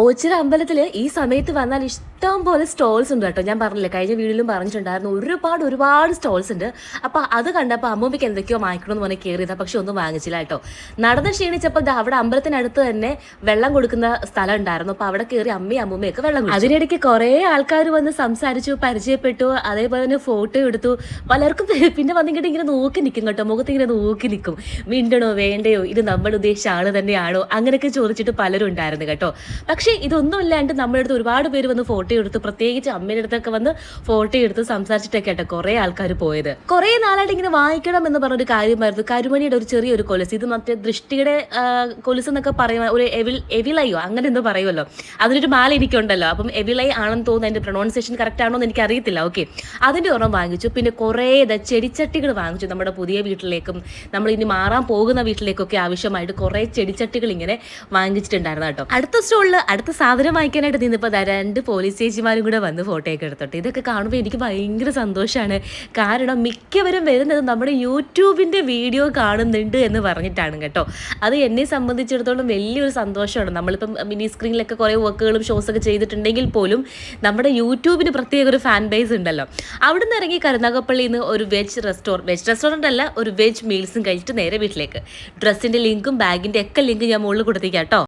ഓച്ചിറ അമ്പലത്തിൽ ഈ സമയത്ത് വന്നാൽ ഇഷ്ടം പോലെ സ്റ്റോൾസ് ഉണ്ട് കേട്ടോ. ഞാൻ പറഞ്ഞില്ലേ കഴിഞ്ഞ വീഡിയോയിലും പറഞ്ഞിട്ടുണ്ടായിരുന്നു ഒരുപാട് ഒരുപാട് സ്റ്റോൾസ് ഉണ്ട്. അപ്പോൾ അത് കണ്ടപ്പോൾ അമ്മൂമ്മയ്ക്ക് എന്തൊക്കെയോ വാങ്ങിക്കണമെന്ന് പറഞ്ഞ് കയറിയത് പക്ഷെ ഒന്നും വാങ്ങിച്ചില്ല കേട്ടോ. നടന്ന് ക്ഷീണിച്ചപ്പോൾ ദാ അവിടെ അമ്പലത്തിനടുത്ത് തന്നെ വെള്ളം കൊടുക്കുന്ന സ്ഥലം ഉണ്ടായിരുന്നു. അപ്പോൾ അവിടെ കയറി അമ്മയും അമ്മൂമ്മയൊക്കെ വെള്ളം. അതിനിടയ്ക്ക് കുറേ ആൾക്കാർ വന്ന് സംസാരിച്ചു പരിചയപ്പെട്ടു അതേപോലെ തന്നെ ഫോട്ടോ എടുത്തു. പലർക്കും പിന്നെ വന്നിട്ട് ഇങ്ങനെ നോക്കി നിൽക്കും കേട്ടോ. മുഖത്ത് ഇങ്ങനെ നോക്കി നിൽക്കും മിണ്ടണോ വേണ്ടയോ? ഇത് നമ്മൾ ഉദ്ദേശിച്ച ആൾ തന്നെയാണോ? അങ്ങനെയൊക്കെ ചോദിച്ചിട്ട് പലരും ഉണ്ടായിരുന്നു കേട്ടോ. പക്ഷേ ഇതൊന്നും ഇല്ലാണ്ട് നമ്മുടെ അടുത്ത് ഒരുപാട് പേര് വന്ന് ഫോട്ടോ എടുത്ത് പ്രത്യേകിച്ച് അമ്മയുടെ അടുത്തൊക്കെ വന്ന് ഫോട്ടോ എടുത്ത് സംസാരിച്ചിട്ടൊക്കെ ആട്ടെ കുറേ ആൾക്കാർ പോയത്. കുറേ നാളായിട്ട് ഇങ്ങനെ വാങ്ങിക്കണം എന്ന് പറഞ്ഞ ഒരു കാര്യമായിരുന്നു. കരുമണിയുടെ ഒരു ചെറിയൊരു കൊലസ്. ഇത് മറ്റേ ദൃഷ്ടിയുടെ കൊലസ് എന്നൊക്കെ പറയുന്ന ഒരു എവിൽ എവിളയോ അങ്ങനെ എന്തോ പറയുമല്ലോ. അതിനൊരു മാല എനിക്കുണ്ടല്ലോ. അപ്പം എവിളൈ ആണെന്ന് തോന്നുന്നു അതിന്റെ പ്രൊണൗൺസിയേഷൻ കറക്റ്റ് ആണോ എന്ന് എനിക്ക് അറിയത്തില്ല ഓക്കെ അതിന്റെ ഒരെണ്ണം വാങ്ങിച്ചു. പിന്നെ കുറേ ചെടിച്ചട്ടികൾ വാങ്ങിച്ചു നമ്മുടെ പുതിയ വീട്ടിലേക്കും നമ്മൾ ഇനി മാറാൻ പോകുന്ന വീട്ടിലേക്കൊക്കെ ആവശ്യമായിട്ട് കുറേ ചെടിച്ചട്ടികൾ ഇങ്ങനെ വാങ്ങിച്ചിട്ടുണ്ടായിരുന്നു കേട്ടോ. അടുത്ത സ്റ്റോളിൽ അടുത്ത സാധനം വാങ്ങിക്കാനായിട്ട് നിന്നിപ്പോൾ രണ്ട് പോലീസ് ചേച്ചിമാരും കൂടെ വന്ന് ഫോട്ടോയൊക്കെ എടുത്തോട്ടെ. ഇതൊക്കെ കാണുമ്പോൾ എനിക്ക് ഭയങ്കര സന്തോഷമാണ് കാരണം മിക്കവരും വരുന്നത് നമ്മുടെ യൂട്യൂബിന്റെ വീഡിയോ കാണുന്നുണ്ട് എന്ന് പറഞ്ഞിട്ടാണ് കേട്ടോ. അത് എന്നെ സംബന്ധിച്ചിടത്തോളം വലിയൊരു സന്തോഷമാണ്. നമ്മളിപ്പം മിനി സ്ക്രീനിലൊക്കെ കുറേ വർക്കുകളും ഷോസൊക്കെ ചെയ്തിട്ടുണ്ടെങ്കിൽ പോലും നമ്മുടെ യൂട്യൂബിന് പ്രത്യേക ഒരു ഫാൻ ബേസ് ഉണ്ടല്ലോ. അവിടുന്ന് ഇറങ്ങി കരുനാഗപ്പള്ളിയിൽ നിന്ന് ഒരു വെജ് റെസ്റ്റോറന്റ് വെജ് റെസ്റ്റോറന്റ് അല്ല ഒരു വെജ് മീൽസും കഴിച്ചിട്ട് നേരെ വീട്ടിലേക്ക്. ഡ്രസ്സിന്റെ ലിങ്കും ബാഗിന്റെ ഒക്കെ ലിങ്ക് ഞാൻ മുകളിൽ കൊടുത്തേക്കാം കേട്ടോ.